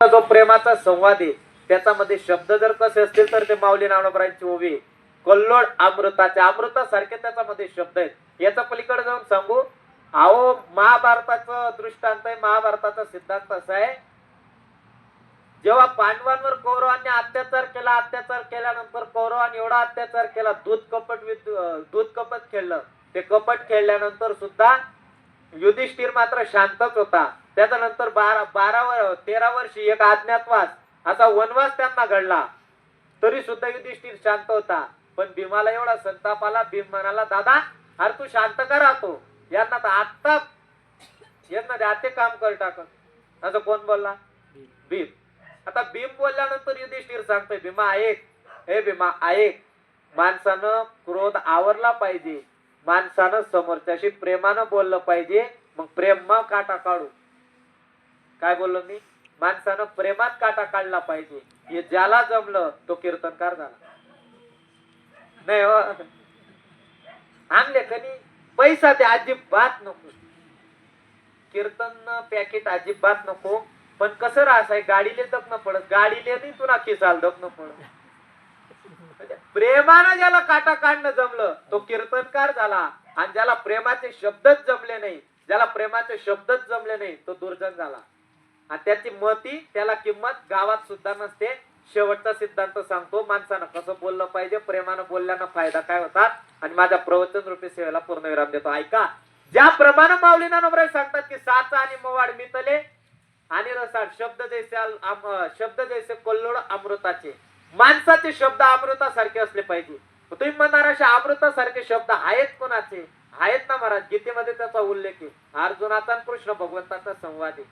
जो प्रेमाचा संवाद आहे त्याच्यामध्ये शब्द जर कसे असतील तर ते माऊली नावनपरांची ओवी आहे. कल्लोळ अमृताचे अमृतासारखे त्याच्यामध्ये शब्द आहेत. याचा पलीकडे जाऊन सांगू. अहो महाभारताचं दृष्टांत आहे महाभारताचा सिद्धांत असा आहे. जेव्हा पांडवांवर कौरवांनी अत्याचार केला अत्याचार केल्यानंतर कौरवांनी एवढा अत्याचार केला दूध कपट विद दूध कपट खेळलं. ते कपट खेळल्यानंतर सुद्धा युधिष्ठिर मात्र शांतच होता. त्याच्यानंतर बारा बारा वर तेरा वर्षी एक अज्ञातवास असा वनवास त्यांना घडला. तरी सुद्धा युधिष्ठिर शांत होता. पण भीमाला एवढा संताप आला भीम म्हणाला दादा अरे तू शांत का राहतो? यांना तर आत्ता यांना ते आते काम कर टाकत. असं कोण बोलला? भीम. आता भीम बोलल्यानंतर युधिष्ठिर सांगतोय भीमा ऐक. हे भीमा ऐक. माणसानं क्रोध आवरला पाहिजे. माणसानं समोरच्याशी प्रेमानं बोललं पाहिजे मग प्रेम मग काटा काढू. काय बोललो मी? माणसानं प्रेमात काटा काढला पाहिजे. हे ज्याला जमलं तो कीर्तनकार झाला. नाही हो. आणले कधी पैसा ते अजिबात नको. कीर्तन पॅकेट अजिबात नको. पण कसं आहे गाडीले दखन पडत. गाडीले नाही तुला खिसाल दखन पडत. प्रेमानं ज्याला काटा काढणं जमलं तो कीर्तनकार झाला. आणि ज्याला प्रेमाचे शब्दच जमले नाही ज्याला प्रेमाचे शब्दच जमले नाही तो दुर्जन झाला. आणि त्याची मती त्याला किंमत गावात सुद्धा नसते. शेवटचा सिद्धांत सांगतो माणसानं कसं बोललं पाहिजे प्रेमानं बोलल्यानं फायदा काय होतात आणि माझ्या प्रवचन रूपी सेवेला पूर्णविराम देतो. ऐका ज्याप्रमाणे माऊलीना नंबर सांगतात की साचा आणि मवाड मितले आणि रसाळ शब्द जैसे शब्द जैसे कोल्लोड अमृताचे. माणसाचे शब्द अमृतासारखे असले पाहिजे. तुम्ही म्हणणार असे अमृतासारखे शब्द आहेत कोणाचे? आहेत ना महाराज गीतेमध्ये त्याचा उल्लेख आहे. अर्जुनाचा कृष्ण भगवंताचा संवाद आहे.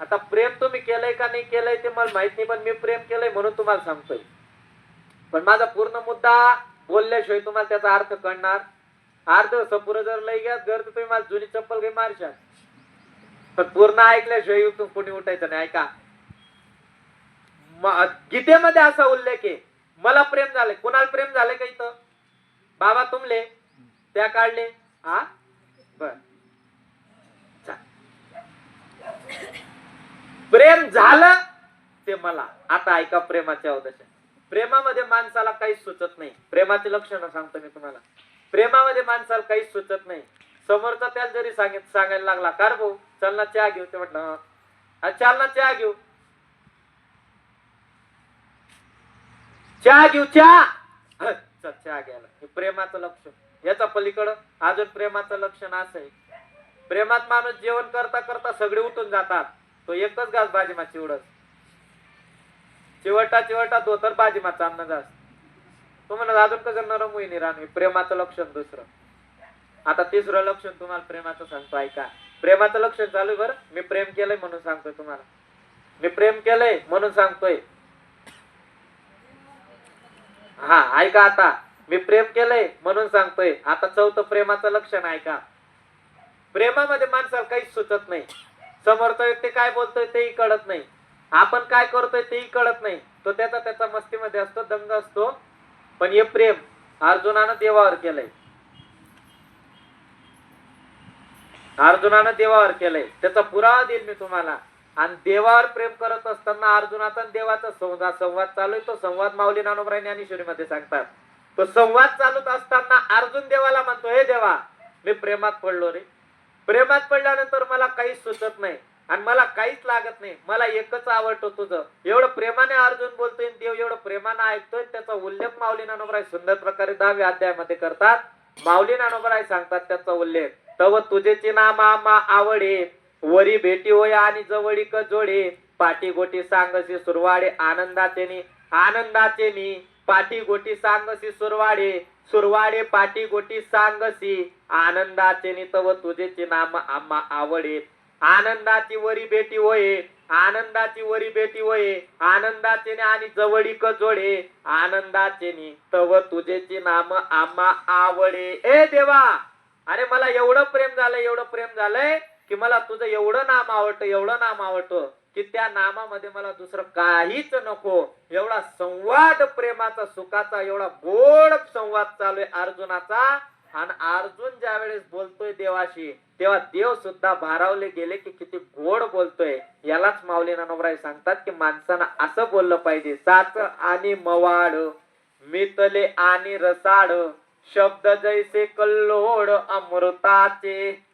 आता प्रेम तुम्ही केलंय का नाही केलंय ते मला माहीत नाही पण मी प्रेम केलंय म्हणून तुम्हाला सांगतोय. पण माझा पूर्ण मुद्दा बोलल्याशिवाय तुम्हाला त्याचा अर्थ कळणार. अर्ध सपूर जर लई घ्या घर तर तुम्ही मला जुनी चप्पल घे मारशाल. पण पूर्ण ऐकल्याशिवाय कोणी उठायचं नाही. ऐका गीतेमध्ये असा उल्लेख आहे. मला प्रेम झाले कुणाला प्रेम झाले का इथं? बाबा तुमले. त्या काढले. हा बर. प्रेम झालं ते मला. आता ऐका प्रेमाच्या अवदशा. प्रेमामध्ये माणसाला काहीच सुचत नाही. प्रेमाचे लक्षण सांगतो मी तुम्हाला. प्रेमामध्ये माणसाला काहीच सुचत नाही. समोरचा त्याला जरी सांगित सांगायला लागला कार भाऊ चल ना चहा घेऊ. ते म्हटलं चालना ना चहा घेऊ. चहा घेऊ चहा. चल चहा घ्यायला. हे प्रेमाचं लक्षण. याचा पलीकडं अजून प्रेमाचं लक्षण असं आहे. प्रेमात माणूस जेवण करता करता सगळे उठून जातात. तो एकच घास भाजीमा चिवडत चिवटा चिवटा धोतर भाजी मा घास. जास तो म्हणत अजून कसं नरम होईन रान? प्रेमाचं लक्षण दुसरं. आता तिसरं लक्षण तुम्हाला प्रेमाचं सांगतो ऐका. प्रेमाचं लक्षण चालू बरं. मी प्रेम केलंय म्हणून सांगतोय तुम्हाला. मी प्रेम केलंय म्हणून सांगतोय. हा ऐका आता. मी प्रेम केलंय म्हणून सांगतोय. आता चौथं प्रेमाचं लक्षण ऐका प्रेमामध्ये माणसाला काहीच सुचत नाही. समोरचा व्यक्ती काय बोलतोय तेही कळत नाही. आपण काय करतोय तेही कळत नाही. तो त्याचा त्याचा मस्तीमध्ये असतो दंग असतो. पण हे प्रेम अर्जुनानं देवावर केलंय. अर्जुनानं देवावर केलंय. त्याचा पुरावा देईल मी तुम्हाला. आणि देवावर प्रेम करत असताना अर्जुनाचा आणि देवाचा संवाद संवाद चालू आहे. तो संवाद माऊली नानोबराय ज्ञानेश्वरी मध्ये सांगतात. तो संवाद चालूच असताना अर्जुन देवाला म्हणतो हे देवा मी प्रेमात पडलो रे. प्रेमात पडल्यानंतर मला काहीच सुचत नाही आणि मला काहीच लागत नाही. मला एकच आवडतो तुझं. एवढं प्रेमाने अर्जुन बोलतोय देव एवढं प्रेमाने ऐकतोय. त्याचा उल्लेख माऊली नानोबराय सुंदर प्रकारे दहाव्या अध्यायामध्ये करतात. माऊली नानोबराय सांगतात त्याचा उल्लेख तव तुझेची नामा मा आवडे वरी भेटी होय आणि जवळीक जोडे पाठी गोटी सांगसी सुरवाडे आनंदाचे नि आनंदाचे मी पाठी गोटी सांगसी सुरवाडे. सुरवाडे पाठी गोटी सांगसी. आनंदाचे नि तव तुझेची नाम आम्हा आवडे. आनंदाची वरी भेटी होय. आनंदाची वरी भेटी होय. आनंदाचे आणि जवळीक जोडे आनंदाचे नि तव तुझेची नाम आम्हा आवडे. ए देवा! अरे मला एवढं प्रेम झालंय एवढं प्रेम झालंय. की मला तुझं एवढं नाम आवडतं एवढं नाम आवडतं की त्या नामामध्ये मला दुसरं काहीच नको. एवढा संवाद प्रेमाचा सुखाचा एवढा गोड संवाद चालू आहे अर्जुनाचा. आणि अर्जुन ज्या वेळेस बोलतोय देवाशी तेव्हा देव सुद्धा भारावले गेले की किती गोड बोलतोय. यालाच माऊली नानोबराय सांगतात की माणसानं असं बोललं पाहिजे साच आणि मवाड मितले आणि रसाड शब्द जैसे कल्लोड अमृताचे.